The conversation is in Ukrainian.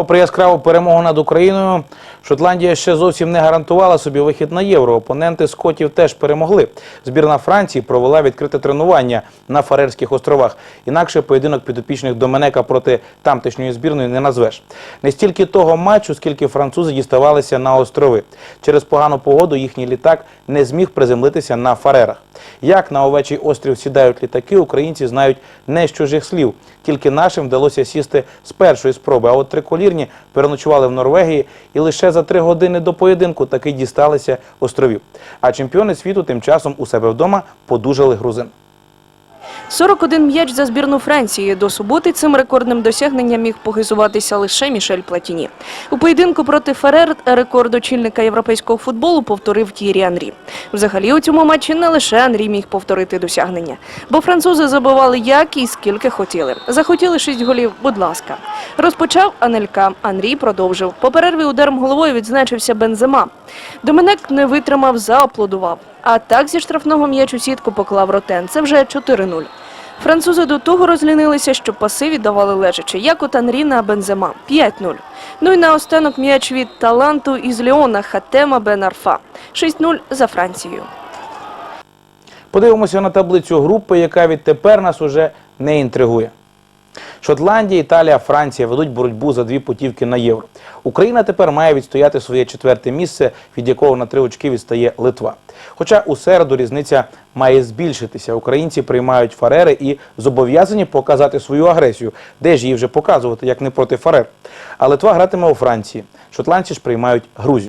Попри яскраву перемогу над Україною, Шотландія ще зовсім не гарантувала собі вихід на євро. Опоненти скотів теж перемогли. Збірна Франції провела відкрите тренування на Фарерських островах. Інакше поєдинок підопічних Доменека проти тамтешньої збірної не назвеш. Не стільки того матчу, скільки французи діставалися на острови. Через погану погоду їхній літак не зміг приземлитися на Фарерах. Як на овечий острів сідають літаки, українці знають не з чужих слів. Тільки нашим вдалося сісти з першої спроби. А от триколірні переночували в Норвегії і лише за три години до поєдинку таки дісталися островів. А чемпіони світу тим часом у себе вдома подужали грузин. 41 м'яч за збірну Франції. До суботи цим рекордним досягненням міг похизуватися лише Мішель Платіні. У поєдинку проти Ферер рекорд очільника європейського футболу повторив Тірі Анрі. Взагалі у цьому матчі не лише Анрі міг повторити досягнення, бо французи забивали як і скільки хотіли. Захотіли 6 голів, будь ласка. Розпочав Анелька. Анрій продовжив. По перерві ударом головою відзначився Бензема. Доменек не витримав, зааплодував. А так зі штрафного м'яч у сітку поклав Ротен. Це вже 4-0. Французи до того розлінилися, що паси віддавали лежачи, як у Танріна Бензема 5-0. Ну і наостанок м'яч від таланту із Леона Хатема Бен Арфа 6-0 за Францією. Подивимося на таблицю групи, яка відтепер нас уже не інтригує. Шотландія, Італія, Франція ведуть боротьбу за дві путівки на євро. Україна тепер має відстояти своє четверте місце, від якого на три очки відстає Литва. Хоча у середу різниця має збільшитися. Українці приймають фарери і зобов'язані показати свою агресію. Де ж її вже показувати, як не проти фарер. А Литва гратиме у Франції. Шотландці ж приймають Грузію.